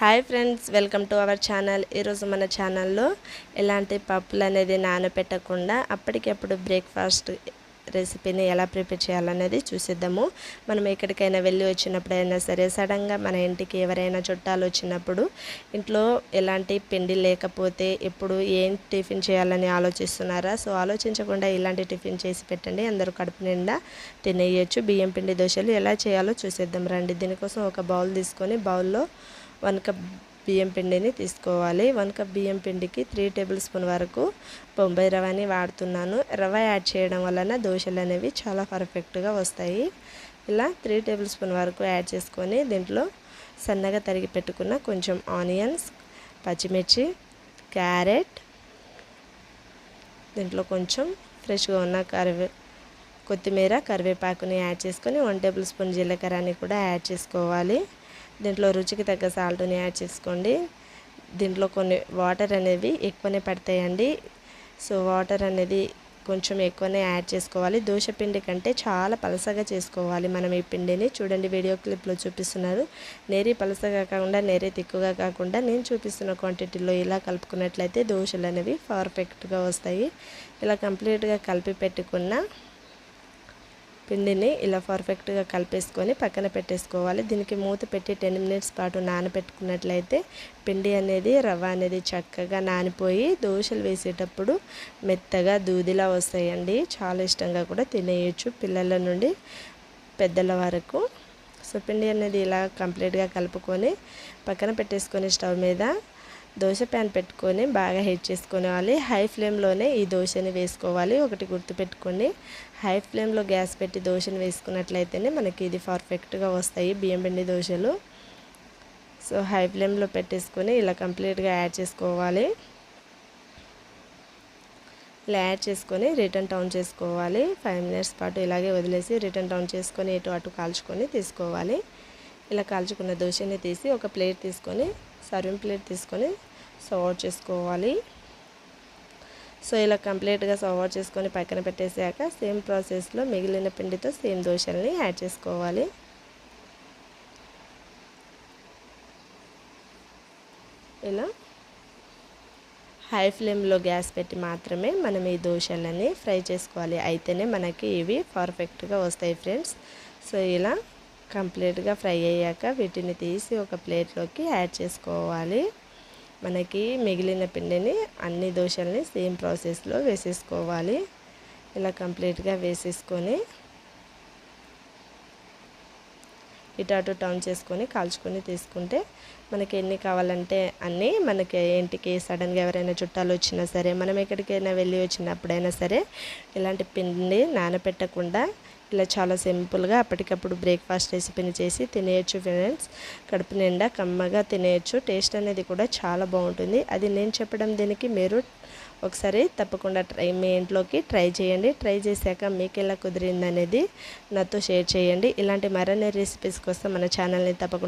Hi friends welcome to our channel. ఈరోజు మన ఛానల్లో ఎలాంటి పప్పులు అనేది నానబెట్టకుండా అప్పటికప్పుడు బ్రేక్ఫాస్ట్ రెసిపీని ఎలా ప్రిపేర్ చేయాలనేది చూసిద్దాము. మనం ఎక్కడికైనా వెళ్ళి వచ్చినప్పుడైనా సరే సడన్గా మన ఇంటికి ఎవరైనా చుట్టాలు వచ్చినప్పుడు ఇంట్లో ఎలాంటి పిండి లేకపోతే ఎప్పుడు ఏం టిఫిన్ చేయాలని ఆలోచిస్తున్నారా? సో ఆలోచించకుండా ఇలాంటి టిఫిన్ చేసి పెట్టండి. అందరూ కడుపు నిండా తినేయచ్చు. బియ్యం పిండి దోశలు ఎలా చేయాలో చూసేద్దాం. రండి. దీనికోసం ఒక బౌల్ తీసుకొని బౌల్లో వన్ కప్ బియ్యం పిండిని తీసుకోవాలి. వన్ కప్ బియ్యం పిండికి త్రీ టేబుల్ స్పూన్ వరకు బొంబాయి రవ్వని వాడుతున్నాను. రవ్వ యాడ్ చేయడం వలన దోశలు అనేవి చాలా పర్ఫెక్ట్గా వస్తాయి. ఇలా త్రీ టేబుల్ స్పూన్ వరకు యాడ్ చేసుకొని దీంట్లో సన్నగా తరిగి పెట్టుకున్న కొంచెం ఆనియన్స్ పచ్చిమిర్చి క్యారెట్ దీంట్లో కొంచెం ఫ్రెష్గా ఉన్న కరివే కొత్తిమీర కరివేపాకుని యాడ్ చేసుకొని వన్ టేబుల్ స్పూన్ జీలకర్రని కూడా యాడ్ చేసుకోవాలి. దీంట్లో రుచికి తగ్గ సాల్ట్ని యాడ్ చేసుకోండి. దీంట్లో కొన్ని వాటర్ అనేవి ఎక్కువనే పడతాయండి. సో వాటర్ అనేది కొంచెం ఎక్కువనే యాడ్ చేసుకోవాలి. దోశ పిండి కంటే చాలా పలసగా చేసుకోవాలి మనం ఈ పిండిని. చూడండి వీడియో క్లిప్లో చూపిస్తున్నారు. నేరీ పలసగా కాకుండా నేరే తిక్కుగా కాకుండా నేను చూపిస్తున్న క్వాంటిటీలో ఇలా కలుపుకున్నట్లయితే దోశలు అనేవి పర్ఫెక్ట్గా వస్తాయి. ఇలా కంప్లీట్గా కలిపి పెట్టుకున్న పిండిని ఇలా పర్ఫెక్ట్గా కలిపేసుకొని పక్కన పెట్టేసుకోవాలి. దీనికి మూత పెట్టి టెన్ మినిట్స్ పాటు నానబెట్టుకున్నట్లయితే పిండి అనేది రవ్వ అనేది చక్కగా నానిపోయి దోశలు వేసేటప్పుడు మెత్తగా దూదిలా వస్తాయండి. చాలా ఇష్టంగా కూడా తినేయచ్చు పిల్లల నుండి పెద్దల వరకు. సో పిండి అనేది ఇలా కంప్లీట్గా కలుపుకొని పక్కన పెట్టేసుకొని స్టవ్ మీద దోశ ప్యాన్ పెట్టుకొని బాగా హీట్ చేసుకోవాలి హై ఫ్లేమ్లోనే ఈ దోశని వేసుకోవాలి. ఒకటి గుర్తుపెట్టుకొని హై ఫ్లేమ్లో గ్యాస్ పెట్టి దోశని వేసుకున్నట్లయితేనే మనకి ఇది పర్ఫెక్ట్గా వస్తాయి బియ్యం పిండి దోశలు. సో హై ఫ్లేమ్లో పెట్టేసుకొని ఇలా కంప్లీట్గా యాడ్ చేసుకోవాలి. ఇలా యాడ్ చేసుకొని రిటర్న్ టౌన్ చేసుకోవాలి. ఫైవ్ మినిట్స్ పాటు ఇలాగే వదిలేసి రిటర్న్ టౌన్ చేసుకొని ఇటు అటు కాల్చుకొని తీసుకోవాలి. ఇలా కాల్చుకున్న దోశని తీసి ఒక ప్లేట్ తీసుకొని సర్వింగ్ ప్లేట్ తీసుకొని సర్వ్ చేసుకోవాలి. సో ఇలా కంప్లీట్గా సర్వ్ చేసుకొని పక్కన పెట్టేసాక సేమ్ ప్రాసెస్లో మిగిలిన పిండితో సేమ్ దోశల్ని యాడ్ చేసుకోవాలి. ఇలా హై ఫ్లేమ్లో గ్యాస్ పెట్టి మాత్రమే మనం ఈ దోశలని ఫ్రై చేసుకోవాలి. అయితేనే మనకి ఇవి పర్ఫెక్ట్గా వస్తాయి ఫ్రెండ్స్. సో ఇలా కంప్లీట్గా ఫ్రై అయ్యాక వీటిని తీసి ఒక ప్లేట్లోకి యాడ్ చేసుకోవాలి. మనకి మిగిలిన పిండిని అన్ని దోశల్ని సేమ్ ప్రాసెస్లో వేసేసుకోవాలి. ఇలా కంప్లీట్గా వేసేసుకొని ఇటు అటు టర్న్ చేసుకొని కాల్చుకొని తీసుకుంటే మనకి ఎన్ని కావాలంటే అన్నీ మనకి ఇంటికి సడన్గా ఎవరైనా చుట్టాలు వచ్చినా సరే మనం ఎక్కడికైనా వెళ్ళి వచ్చినప్పుడైనా సరే ఇలాంటి పిండి నానపెట్టకుండా ఇలా చాలా సింపుల్గా అప్పటికప్పుడు బ్రేక్ఫాస్ట్ రెసిపీని చేసి తినేయచ్చు ఫ్రెండ్స్. కడుపు నిండా కమ్మగా తినేయచ్చు. టేస్ట్ అనేది కూడా చాలా బాగుంటుంది. అది నేను చెప్పడం దీనికి మీరు ఒకసారి తప్పకుండా ట్రై మీ ఇంట్లోకి ట్రై చేయండి. ట్రై చేశాక మీకు ఎలా కుదిరిందనేది నాతో షేర్ చేయండి. ఇలాంటి మరిన్ని రెసిపీస్ కోసం మన ఛానల్ని తప్పకుండా